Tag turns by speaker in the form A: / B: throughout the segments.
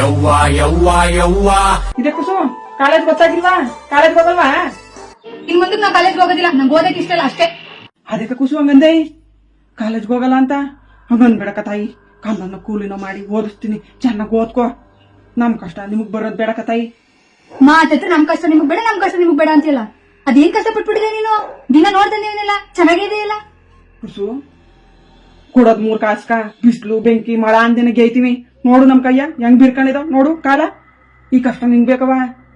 A: ಯವ್ವ ಯವ್ವಾ ಯವ್ವಾ.
B: ಇದೆ ಕಾಲೇಜ್ ಗೊತ್ತಾಗಿಲ್ವಾ? ಕಾಲೇಜ್ ಹೋಗಲ್ವಾ?
C: ಇನ್ ಮುಂದಕ್ಕೆ ನಾ ಕಾಲೇಜ್ ಹೋಗೋದಿಲ್ಲ ನಂಗೆ ಓದಕ್ಕೆ ಇಷ್ಟ ಇಲ್ಲ ಅಷ್ಟೇ.
B: ಅದಕ್ಕೆ ಕುಸು ಹಂಗಂದೆ ಕಾಲೇಜ್ ಹೋಗಲ್ಲ ಅಂತ? ಹಂಗಂದ್ಬೇಡಕ ತಾಯಿ ಕಮ್ಮನ್ನ ಕೂಲಿನ ಮಾಡಿ ಓದಿಸ್ತೀನಿ ಚೆನ್ನಾಗಿ ಓದ್ಕೋ. ನಮ್ ಕಷ್ಟ ನಿಮಗ್ ಬರೋದ್ ಬೇಡಕ ತಾಯಿ.
C: ಮಾತತ್ರ ನಮ್ ಕಷ್ಟ ನಿಮಗ್ ಬೇಡ ನಮ್ ಕಷ್ಟ ನಿಮಗ್ ಬೇಡ ಅಂತಿಲ್ಲ ಅದೇನ್ ಕಷ್ಟ ಪಟ್ಬಿಟ್ಟಿದೆ ನೀನು? ದಿನ ನೋಡ್ತಾನೇನಿಲ್ಲ ಚೆನ್ನಾಗಿದೆಯಲ್ಲ
B: ಕುಸು ಕೊಡೋದ್ ಮೂರ್ ಕಾಸ್ಕ ಬಿಸ್ಲು ಬೆಂಕಿ ಮಳ ಅಂದಿನ ಗೇಯ್ತೀವಿ. ನೋಡು ನಮ್ ಕೈಯ ಹೆಂಗ್ ಬಿರ್ಕೊಂಡಿದಾವ್? ನೋಡು ಕಾಲ. ಈ ಕಷ್ಟ ನಿಂಗ್ ಬೇಕವ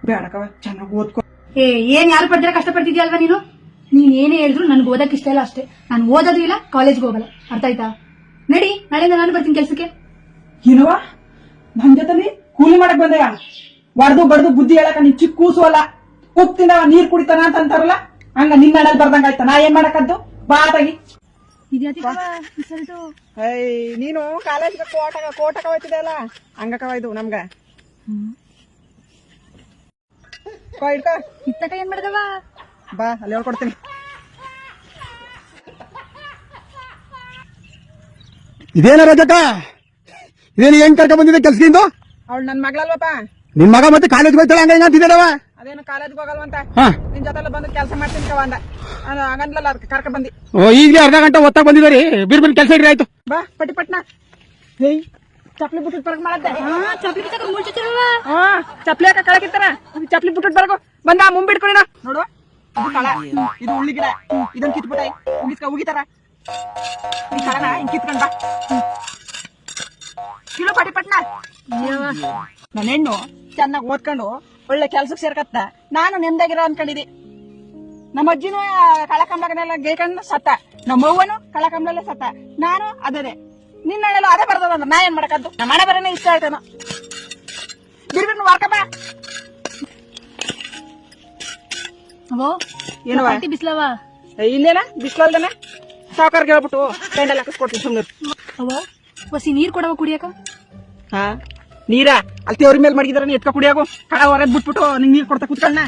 B: ಬೇಡಕವ ಚೆನ್ನಾಗ್ ಓದ್ಕೋ.
C: ಏ ಏನ್ ಯಾರು ಪಡ್ದ್ರೆ ಕಷ್ಟ ಪಡ್ತಿದ್ಯಲ್ವಾ ನೀನು? ನೀನ್ ಏನೇ ಹೇಳಿದ್ರು ನನ್ಗೆ ಓದಕ್ ಇಷ್ಟ ಇಲ್ಲ ಅಷ್ಟೇ. ನಾನು ಓದೋದು ಇಲ್ಲ ಕಾಲೇಜ್ಗೆ ಹೋಗಲ್ಲ. ಅರ್ಥ ಆಯ್ತಾ? ನಡಿ ನಾಳೆಯಿಂದ ನಾನು ಬರ್ತೀನಿ ಕೆಲ್ಸಕ್ಕೆ.
B: ಏನವ ನನ್ ಜೊತೆ ಕೂಲಿ ಮಾಡಕ್ ಬಂದೆಯ? ಬಡ್ದು ಬಡ್ದು ಬುದ್ಧಿ ಹೇಳಕ ನೀನ್ ಚಿಕ್ಕ ಕೂಸು ಅಲ್ಲ. ಉಪ್ತಿನ ನೀರ್ ಕುಡಿತಾನ ಅಂತ ಅಂತಾರಲ್ಲ ಹಂಗ ನಿನ್ನ ಬರ್ದಂಗ ಆಯ್ತಾ? ನಾ ಏನ್ ಮಾಡಕದ್ದು ಬಾ ತಾಗಿ ನೀನು ಕಾಲೇಜ್ ಕೋಟಕ ಕೋಟಕ ಹೋಯ್ತಿದೆ ಹಂಗಕ ಇದು ನಮ್ಗ ಕೋ ಇಡ್ಕೋ
C: ಇತ್ತಕ ಏನ್ ಮಾಡ್ದವ?
B: ಬಾ ಅಲ್ಲಿ ಹೇಳ್ಕೊಡ್ತೀನಿ.
D: ಇದೇನ ರಜಕ ಇದೇನು ಹೆಂಗ್ ಕರ್ಕೊಂಡ್ ಬಂದಿದೆ ಕೆಲ್ಸದಿಂದ?
B: ಅವಳು ನನ್ ಮಗಳಲ್ವಪ್ಪ.
D: ನಿನ್ ಮಗ ಮತ್ತೆ ಕಾಲೇಜ್ ಹೋಯ್ತಾಳ ಹಂಗ ಹಿಂಗ ಅಂತಿದ್ದಾವ
B: ಅದೇನು ಕಾಲೇಜ್ಗೆ ಹೋಗಲ್ವಂತ
D: ಹಾ.
B: ನಿನ್ ಜೊತೆಲ್ಲ ಬಂದು ಕೆಲಸ ಮಾಡ್ತೀನಿ ಕವ ಅಂದ. ಹಂಗಂದ್ಲಲ್ಲ ಅದಕ್ಕೆ ಕರ್ಕ ಬಂದಿ.
D: ಓ ಈಗಲೇ ಅರ್ಧ ಗಂಟೆ ಒತ್ತಾಗ ಬಂದಿದ್ದಾರೆ ಬಿರ್ ಬಿರ್ ಕೆಲಸ ಇಡ್ರಿ ಆಯ್ತು.
B: ಬಾ ಪಟ್ಟಿ ಪಟ್ನ. ಹೇಯ್ ಚಪ್ಲಿ ಬುಟ್ಟು ಬರಕ್ ಮಾಡತ್ತೆ. ಹಾ ಚಪ್ಲಿ ಹಾಕ ಕಳಕಿತ್ತಾರ ಚಪ್ಲಿ ಬುಟ್ಟು ಬರಕು ಬಂದ ಮುಂಬಿಟ್ಕೊಂಡಿನ ನೋಡು ಇದು ಕಳ. ಇದು ಉಳ್ಳಿ ಗಿಡ. ಇದನ್ನ ಕಿತ್ಬಿಟ್ಟೆ ಉಗಿಸ್ಕ ಉಗಿತಾರ. ಈ ಕಳನ ಹಿಂಗ್ ಕಿತ್ಕೊಂಡ್ ಬಾ. ಕಿಲೋ ಪಟ್ಟಿ ಪಟ್ನ. ನನ್ನ ಹೆಣ್ಣು ಚೆನ್ನಾಗಿ ಓದ್ಕೊಂಡು ಒಳ್ಳೆ ಕೆಲ್ಸಕ್ಕೆ ಸೇರ್ಕತ್ತ? ನಾನು ನೆಮ್ಮದಾಗಿರೋ ಅನ್ಕೊಂಡಿದ್ದೆ. ನಮ್ಮ ಅಜ್ಜಿನೂ ಕಳಕಂಬಗನೆಲ್ಲ ಗೇಕಂಡ್ ಸತ್ತ. ನಮ್ಮ ಅವ್ವನು ಕಳಕಂಬಲಲ್ಲೇ ಸತ್ತ. ನಾನು ಅದೇ. ನಿನ್ನೆಲ್ಲ ಅದೇ ಬರ್ತದ ನಾ ಏನ್ ಮಾಡಕದ್ದು? ನಮ್ಮ ಮನೆ ಬರನೇ ಇಷ್ಟ ಆಯ್ತಾನ. ಬಿರ್ಬಿಟ್ಟು ವಾರ್ಕಪ್ಪ
C: ಅವೋ
B: ಏನವ
C: ಪಾರ್ಟಿ ಬಿಸ್ಲವ
B: ಇಲ್ಲೇನ ಬಿಸ್ಲಲ್ದನೆ ಸಾವುಕಾರ್ಗೆ ಹೇಳ್ಬಿಟ್ಟು ಪೆಂಡಲ್ ಹಾಕಿಸ್ಕೊಡ್ತೀನಿ ಸುಮ್ಮನೆ
C: ಅವೋ ಹೊಸಿ ನೀರ್ ಕೊಡವ ಕುಡಿಯಕ?
B: ಹಾ? ನೀರ ಅಲ್ಲಿ ತೇವ್ರ ಮೇಲೆ ಮಡಗಿದಾರ ಎತ್ಕ ಕುಡಿಯಾಗು. ಕಡ ಹೊರದ್ ಬಿಟ್ಬಿಟ್ಟು ನಿಂಗೆ ನೀರ್ ಕೊಡ್ತಾ ಕುತ್ಕೊಂಡ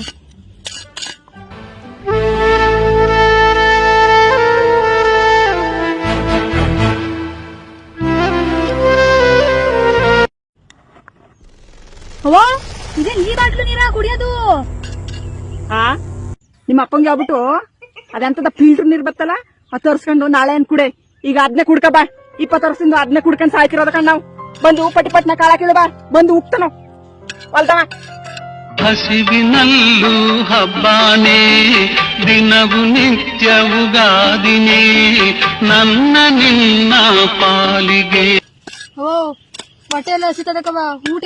C: ನಿಮ್ ಇದೇ ನೀರ್ ಬಾಟ್ಲು ನೀರ ಕುಡಿಯೋದು?
B: ಹಾ ನಿಮ್ಮ ಅಪ್ಪಂಗೆ ಹೋಗ್ಬಿಟ್ಟು ಅದೆಂತದ ಫಿಲ್ಟರ್ ನೀರ್ ಬತ್ತಲ್ಲ? ಅದು ತರ್ಸ್ಕೊಂಡು ನಾಳೆ ಏನ್ ಕುಡೆ? ಈಗ ಅದ್ನೇ ಕುಡ್ಕ ಬಾ. ಇಪ್ಪತ್ತು ವರ್ಷದಿಂದ ಅದ್ನೇ ಕುಡ್ಕೊಂಡ್ ಸಾಯ್ತಿರೋದ ನಾವು. ಬಂದು ಪಟಿ ಪಟ್ನ ಕಾಳಾಕಿದ ಬಾರ್. ಬಂದು ಉಕ್ತನು. ಹೊಲ್ತವ
E: ಹಸಿವಿನಲ್ಲೂ ಹಬ್ಬಾನೇ ದಿನವು ನಿತ್ಯವುಗಾದಿನೇ ನನ್ನ ನಿನ್ನ ಪಾಲಿಗೆ.
C: ಓ ಹೊಟ್ಟೆ ಎಲ್ಲ ಹಸಿತದಕವ ಊಟ